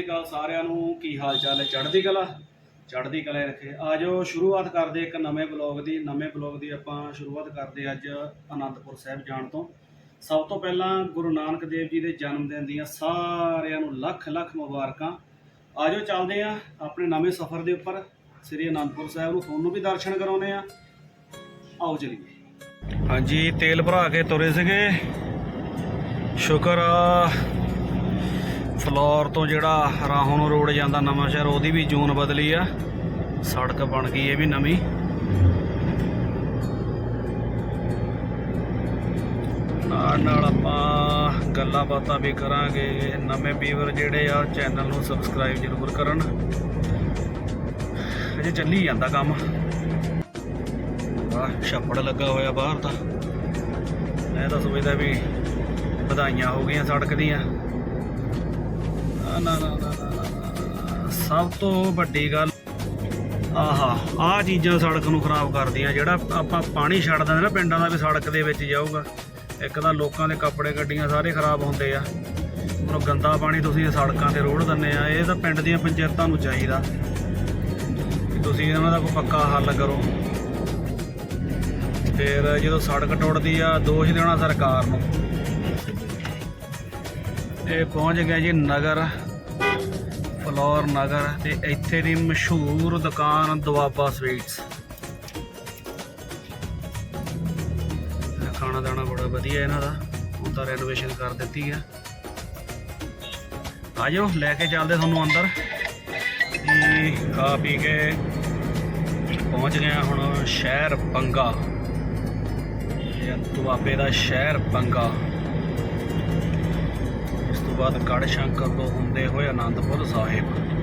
ਸ੍ਰੀ ਅਕਾਲ ਸਾਰਿਆਂ ਨੂੰ, ਕੀ ਹਾਲ ਚਾਲ ਹੈ? ਚੜ੍ਹਦੀ ਕਲਾ? ਚੜ੍ਹਦੀ ਕਲਾ ਰੱਖੇ। ਆਜੋ ਸ਼ੁਰੂਆਤ ਕਰਦੇ ਇੱਕ ਨਵੇਂ ਬਲੌਗ ਦੀ। ਨਵੇਂ ਬਲੌਗ ਦੀ ਆਪਾਂ ਸ਼ੁਰੂਆਤ ਕਰਦੇ ਅੱਜ ਆਨੰਦਪੁਰ ਸਾਹਿਬ ਜਾਣ ਤੋਂ। ਸਭ ਤੋਂ ਪਹਿਲਾਂ ਗੁਰੂ ਨਾਨਕ ਦੇਵ ਜੀ ਦੇ ਜਨਮ ਦਿਨ ਦੀਆਂ ਸਾਰਿਆਂ ਨੂੰ ਲੱਖ ਲੱਖ ਮੁਬਾਰਕਾਂ। ਆਜੋ ਚੱਲਦੇ ਆ ਆਪਣੇ ਨਵੇਂ ਸਫ਼ਰ ਦੇ ਉੱਪਰ। ਸ੍ਰੀ ਅਨੰਦਪੁਰ ਸਾਹਿਬ ਨੂੰ ਤੁਹਾਨੂੰ ਵੀ ਦਰਸ਼ਨ ਕਰਾਉਨੇ ਆ ਆਓ ਚਲੀਏ। ਹਾਂਜੀ, ਤੇਲ ਭਰਾ ਕੇ ਤੁਰੇ ਸੀਗੇ। ਸ਼ੁਕਰ ਆ ਫਲੋਰ ਤੋਂ ਜਿਹੜਾ ਰਾਹੋਂ ਰੋਡ ਜਾਂਦਾ ਨਵਾਂ ਸ਼ਹਿਰ, ਉਹਦੀ ਵੀ ਜੂਨ ਬਦਲੀ ਆ। ਸੜਕ ਬਣ ਗਈ ਇਹ ਵੀ ਨਵੀਂ। ਨਾਲ ਨਾਲ ਆਪਾਂ ਗੱਲਾਂ ਬਾਤਾਂ ਵੀ ਕਰਾਂਗੇ। ਨਵੇਂ ਵੀਵਰ ਜਿਹੜੇ ਆ, ਚੈਨਲ ਨੂੰ ਸਬਸਕ੍ਰਾਈਬ ਜ਼ਰੂਰ ਕਰਨ। ਅਜੇ ਚੱਲੀ ਜਾਂਦਾ ਕੰਮ। ਆਹ, ਛੱਪੜ ਲੱਗਾ ਹੋਇਆ ਬਾਹਰ ਦਾ ਮੈਂ ਤਾਂ ਸੋਚਦਾ ਵੀ ਵਧਾਈਆਂ ਹੋ ਗਈਆਂ ਸੜਕ ਦੀਆਂ। ਨਾ ਨਾ ਨਾ ਸਭ ਤੋਂ ਵੱਡੀ ਗੱਲ, ਆਹਾ ਆ ਚੀਜ਼ਾਂ ਸੜਕ ਨੂੰ ਖਰਾਬ ਕਰਦੀਆਂ, ਜਿਹੜਾ ਆਪਾਂ ਪਾਣੀ ਛੱਡ ਦਿੰਦੇ ਨਾ, ਪਿੰਡਾਂ ਦਾ ਵੀ ਸੜਕ ਦੇ ਵਿੱਚ ਜਾਊਗਾ। ਇੱਕ ਤਾਂ ਲੋਕਾਂ ਦੇ ਕੱਪੜੇ ਗੱਡੀਆਂ ਸਾਰੇ ਖਰਾਬ ਹੁੰਦੇ ਆ। ਹੁਣ ਗੰਦਾ ਪਾਣੀ ਤੁਸੀਂ ਸੜਕਾਂ ਤੇ ਰੋੜ ਦਿੰਦੇ ਆ, ਇਹ ਤਾਂ ਪਿੰਡ ਦੀਆਂ ਪੰਚਾਇਤਾਂ ਨੂੰ ਚਾਹੀਦਾ। ਤੁਸੀਂ ਇਹਨਾਂ ਦਾ ਕੋਈ ਪੱਕਾ ਹੱਲ ਕਰੋ। ਫਿਰ ਜਦੋਂ ਸੜਕ ਟੁੱਟਦੀ ਆ, ਦੋਸ਼ ਦੇਣਾ ਸਰਕਾਰ ਨੂੰ। ਇਹ ਪਹੁੰਚ ਗਿਆ ਜੀ ਨਗਰ, ਫਲੋਰ ਨਗਰ ਤੇ ਇੱਥੇ ਦੀ ਮਸ਼ਹੂਰ ਦੁਕਾਨ ਦੁਆਬਾ ਸਵੀਟਸ। ਖਾਣਾ ਦਾਣਾ ਬੜਾ ਵਧੀਆ ਇਹਨਾਂ ਦਾ, ਹੁਣ ਤਾਂ ਰੈਨੋਵੇਸ਼ਨ ਕਰ ਦਿੱਤੀ ਆ। ਆਜੋ, ਲੈ ਕੇ ਚੱਲਦੇ ਤੁਹਾਨੂੰ ਅੰਦਰ। ਜੀ ਖਾ ਪੀ ਕੇ ਪਹੁੰਚ ਗਏ ਹੁਣ ਸ਼ਹਿਰ ਬੰਗਾ ਇਹ ਦੁਆਬੇ ਦਾ ਸ਼ਹਿਰ ਬੰਗਾ ਬਾਅਦ ਗੜ ਸ਼ੰਕਰ ਤੋਂ ਹੁੰਦੇ ਹੋਏ ਆਨੰਦਪੁਰ ਸਾਹਿਬ।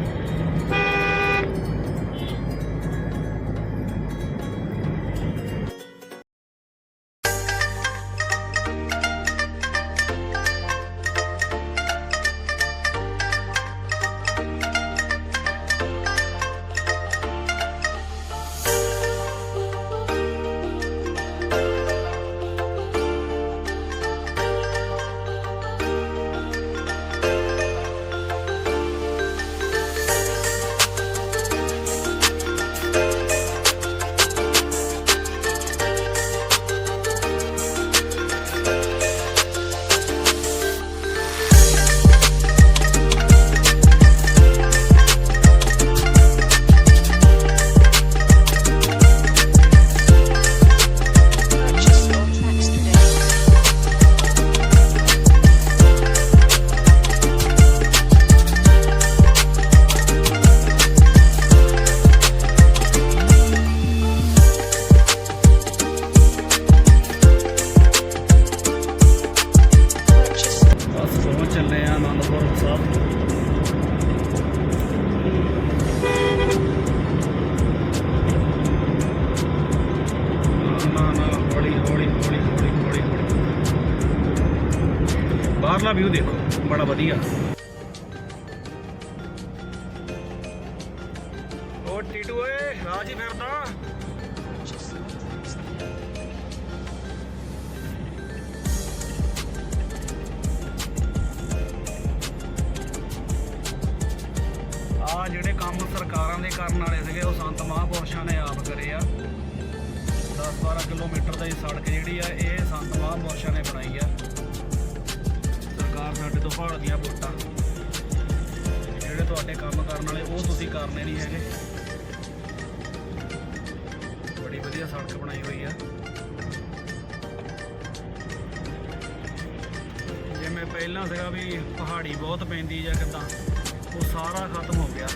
ਬਾਹਰਲਾ ਵਿਊ ਦੇਖੋ, ਬੜਾ ਵਧੀਆ। ਓ ਟੀਟੂ ਓਏ ਰਾਜ ਫਿਰਦਾ ਆ ਜਿਹੜੇ ਕੰਮ ਸਰਕਾਰਾਂ ਦੇ ਕਰਨ ਵਾਲੇ ਸੀਗੇ, ਉਹ ਸੰਤ ਮਹਾਂਪੁਰਸ਼ਾਂ ਨੇ ਆਪ ਕਰੇ ਆ। 10-12 ਕਿਲੋਮੀਟਰ ਦੀ ਸੜਕ ਜਿਹੜੀ ਆ, ਇਹ ਸੰਤ ਮਹਾਂਪੁਰਸ਼ਾਂ ਨੇ ਬਣਾਈ ਆ। ਸਰਕਾਰ ਸਾਡੇ ਤੋਂ ਭਾਲਦੀਆਂ ਵੋਟਾਂ ਜਿਹੜੇ ਤੁਹਾਡੇ ਕੰਮ ਕਰਨ ਵਾਲੇ, ਉਹ ਤੁਸੀਂ ਕਰਨੇ ਨਹੀਂ ਹੈਗੇ। ਬੜੀ ਵਧੀਆ ਸੜਕ ਬਣਾਈ ਹੋਈ ਆ। ਜਿਵੇਂ ਪਹਿਲਾਂ ਸੀਗਾ ਵੀ ਪਹਾੜੀ ਬਹੁਤ ਪੈਂਦੀ ਜਾਂ ਕਿਦਾਂ, ਉਹ ਸਾਰਾ ਖਤਮ ਹੋ ਗਿਆ।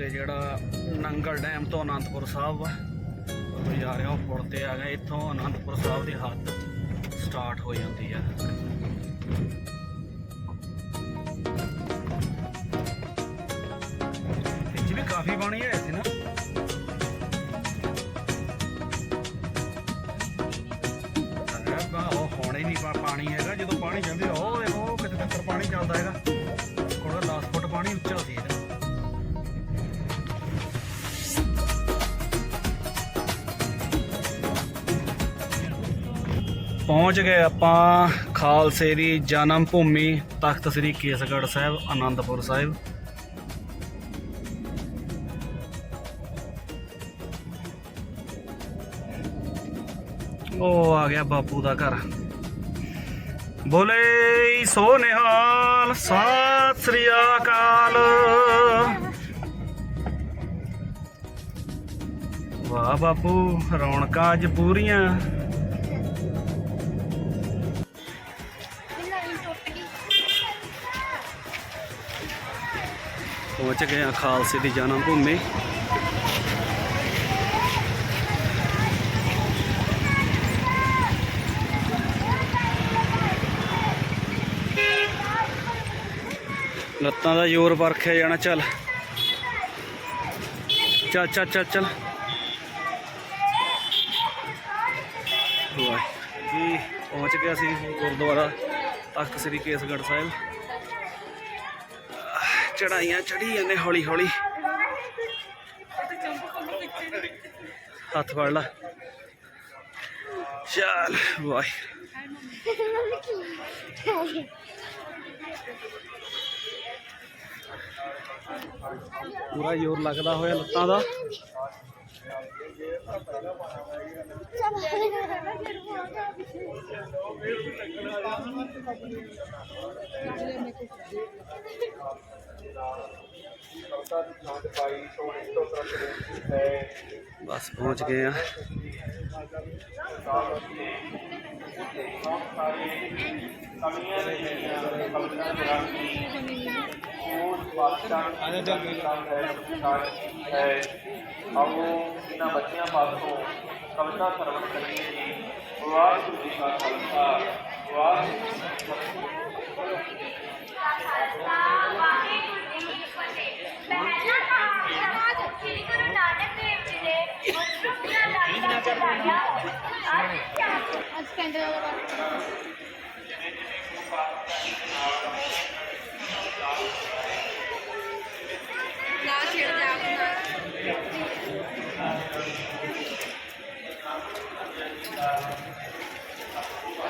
ਤੇ ਜਿਹੜਾ ਨੰਗਲ ਡੈਮ ਤੋਂ ਅਨੰਦਪੁਰ ਸਾਹਿਬ ਵਾ ਉਹ ਜਾ ਰਹੇ ਹਾਂ ਪੁਲ ਤੇ ਆ ਗਏ। ਇੱਥੋਂ ਅਨੰਦਪੁਰ ਸਾਹਿਬ ਦੀ ਹੱਦ ਸਟਾਰਟ ਹੋ ਜਾਂਦੀ ਆ। ਪਹੁੰਚ ਗਏ ਆਪਾਂ ਖਾਲਸੇ ਦੀ ਜਨਮ ਭੂਮੀ, ਤਖਤ ਸ੍ਰੀ ਕੇਸਗੜ੍ਹ ਸਾਹਿਬ, ਆਨੰਦਪੁਰ ਸਾਹਿਬ। ਉਹ ਆ ਗਿਆ ਬਾਪੂ ਦਾ ਘਰ। ਬੋਲੇ ਸੋ ਨਿਹਾਲ ਸਤਿ ਸ੍ਰੀ ਅਕਾਲ। ਵਾਹ ਬਾਪੂ, ਰੌਣਕਾਂ ਅੱਜ ਪੂਰੀਆਂ। ਪਹੁੰਚ ਗਏ ਆ ਖਾਲਸੇ ਦੀ ਜਨਮ ਭੂਮੀ। ਲੱਤਾਂ ਦਾ ਜ਼ੋਰ ਵਰਖਿਆ ਜਾਣਾ, ਚੱਲ। ਚੱਲ ਚੱਲ ਚੱਲ ਚੱਲ। ਵਾਹ ਜੀ, ਪਹੁੰਚ ਗਿਆ ਸੀ ਗੁਰਦੁਆਰਾ। ਤਖਤ ਸ੍ਰੀ ਕੇਸਗੜ੍ਹ ਸਾਹਿਬ। ਚੜਾਈਆਂ ਚੜੀ ਜਾਂਦੇ ਹੌਲੀ ਹੌਲੀ। ਹੱਥ ਫੜ ਲਾ। ਚੱਲ, ਵਾਹ। ਪੂਰਾ ਜ਼ੋਰ ਲੱਗਦਾ ਹੋਇਆ ਲੱਤਾਂ ਦਾ। ਬਸ ਪਹੁੰਚ ਗਏ ਆ ਆਓ ਇਹਨਾਂ ਬੱਚਿਆਂ ਪਾਸੋਂ ਕਵਿਤਾ ਸਰਵਣ ਕਰੀਏ ਜੀ। ਵਾਹਿਗੁਰੂ ਜੀ ਕਾ ਖਾਲਸਾ, ਵਾਹਿਗੁਰੂ ਜੀ ਕੀ ਫਤਿਹ ਅੱਜ ਕੈਂਡਲ ਵਾਲਾ ਨਾ ਛੇੜ ਦੇ ਆਪਣਾ ਵਾਹਿਗੁਰੂ ਵਾਹਿਗੁਰੂ ਵਾਹਿਗੁਰੂ ਵਾਹਿਗੁਰੂ ਮਾਲਕ ਨੇ ਭਾਈ ਮਰਦਾਨੇ ਨੂੰ ਵੀ ਬੜੀ ਖਾਸ ਤੇ ਰੱਖਿਆ ਜਿਵੇਂ ਜਿਹੜੇ ਤੋਂ ਪਹਿਲਾਂ ਭਾਈ ਮਿੰਦਰ ਸਿੰਘ ਦੀ ਆਮਦ ਦੇ ਨਾਲ ਗੁਜ਼ਾਰਾ ਨਹੀਂ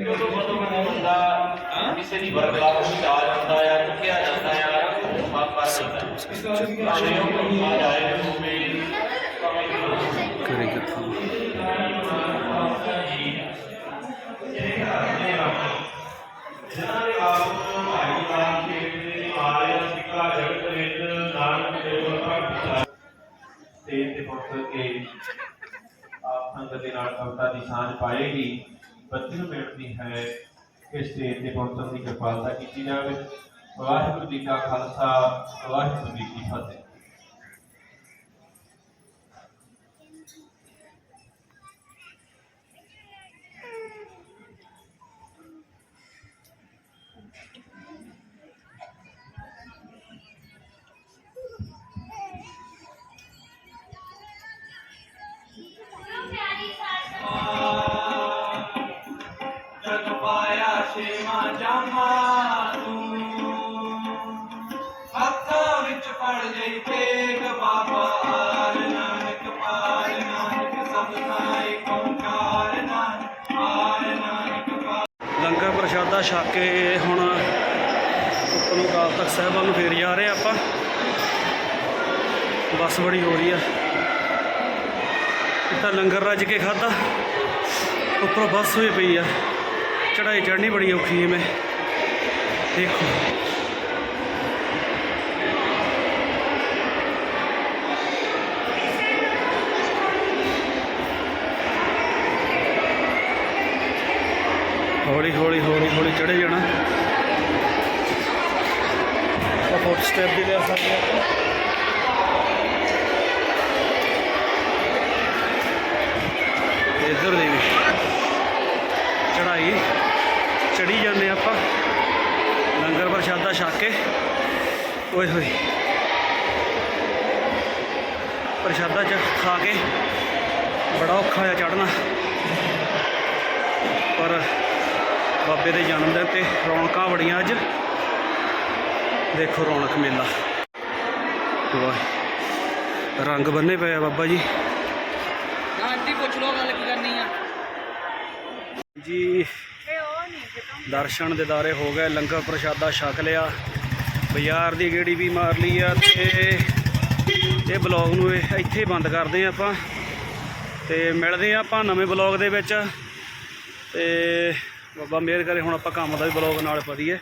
ਉਦੋਂ ਜਦੋਂ ਉਹ ਬੰਦਾ ਕਿਸੇ ਦੀ ਬਰਕਰਾਰ ਵਿੱਚ ਆ ਜਾਂਦਾ ਆ ਚੁੱਕਿਆ ਜਾਂਦਾ ਆ ਉਹ ਮਾਫ ਕਰ ਦਿੰਦਾ ਭਾਵੇਂ ਉਹ ਆ ਜਾਏ ਹੋਵੇ ਭਾਵੇਂ ਉਹ ਕਰੇਗਾ ਤਾਂ ਜਿਨ੍ਹਾਂ ਦੇ ਆਪ ਨੂੰ ਭਾਈ ਸਾਹਿਬ ਦੇ ਆਰਿਆ ਸਿੱਖਾ ਜਗਤ ਵਿੱਚ ਨਾਨਕ ਦੇਵ ਭਗਤ ਤੇ ਤੇ ਪਹੁੰਚ ਕੇ ਆਪ ਸੰਗਤ ਦੇ ਨਾਲ ਕਵਿਤਾ ਦੀ ਸਾਂਝ ਪਾਏਗੀ ਬੱਚੇ ਨੂੰ ਬੇਨਤੀ ਹੈ ਕਿ ਸਟੇਜ ਤੇ ਪਹੁੰਚਣ ਦੀ ਕਿਰਪਾਲਤਾ ਕੀਤੀ ਜਾਵੇ। ਵਾਹਿਗੁਰੂ ਜੀ ਕਾ ਖਾਲਸਾ, ਵਾਹਿਗੁਰੂ ਜੀ ਕੀ ਫਤਿਹ। ਲੰਗਰ ਪ੍ਰਸ਼ਾਦਾ ਛਕ ਕੇ ਹੁਣ ਉੱਪਰ ਨੂੰ ਅਕਾਲ ਤਖਤ ਸਾਹਿਬ ਨੂੰ ਫੇਰ ਜਾ ਰਹੇ ਆਪਾਂ। ਬੱਸ ਬੜੀ ਹੋ ਰਹੀ ਆ। ਇੱਕ ਲੰਗਰ ਰੱਜ ਕੇ ਖਾਦਾ ਉੱਪਰੋਂ ਬੱਸ ਹੋਈ ਪਈ ਆ। ਚੜਾਈ ਚੜਨੀ ਬੜੀ ਔਖੀ ਹੈ ਮੈਂ। ਦੇਖੋ। ਹੌਲੀ ਹੌਲੀ ਹੌਲੀ ਹੌਲੀ ਚੜੇ ਜਾਣਾ। ਆ ਫੋਟ ਸਟੈਪ ਵੀ ਲੈ ਸਕਦੇ ਆਪਾਂ ਤੇ ਇੱਧਰ ਦੇ ਵੀ ਚੜਾਈ ਚੜੀ ਜਾਂਦੇ ਆਪਾਂ। ਛੱਕ ਕੇ। ਓਏ ਹੋਏ। ਪ੍ਰਸ਼ਾਦਾ ਚ ਖਾ ਕੇ ਬੜਾ ਔਖਾ ਆ ਚੜਨਾ ਪਰ ਬਾਬੇ ਦੇ ਜਨਮ ਦਿਨ ਤੇ ਰੌਣਕਾਂ ਬੜੀਆਂ ਅੱਜ। ਦੇਖੋ ਰੌਣਕ ਮੇਲਾ। ਵਾਹ ਰੰਗ ਬੰਨੇ ਪਏ ਆ ਬਾਬਾ ਜੀ। ਆਂਟੀ ਪੁੱਛ ਲੋ ਗੱਲ ਕੀ ਕਰਨੀ ਆ। ਜੀ ਦਰਸ਼ਨ ਦਿਦਾਰੇ ਹੋ ਗਏ ਲੰਗਰ ਪ੍ਰਸ਼ਾਦਾ ਛਕ ਲਿਆ। ਬਾਜ਼ਾਰ ਦੀ ਗੇੜੀ ਵੀ ਮਾਰ ਲਈ ਆ ਤੇ ਇਹ ਬਲੌਗ ਨੂੰ ਇਹ ਇੱਥੇ ਬੰਦ ਕਰਦੇ ਆ ਆਪਾਂ। ਤੇ ਮਿਲਦੇ ਆ ਆਪਾਂ ਨਵੇਂ ਬਲੌਗ ਦੇ ਵਿੱਚ। ਤੇ ਬਾਬਾ ਮਿਹਰ ਕਰੇ, ਹੁਣ ਆਪਾਂ ਕੰਮ ਦਾ ਵੀ ਬਲੌਗ ਨਾਲ ਪੜੀਏ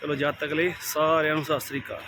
ਚਲੋ ਜਦ ਤੱਕ ਲਈ ਸਾਰਿਆਂ ਨੂੰ ਸਤਿ ਸ੍ਰੀ ਅਕਾਲ।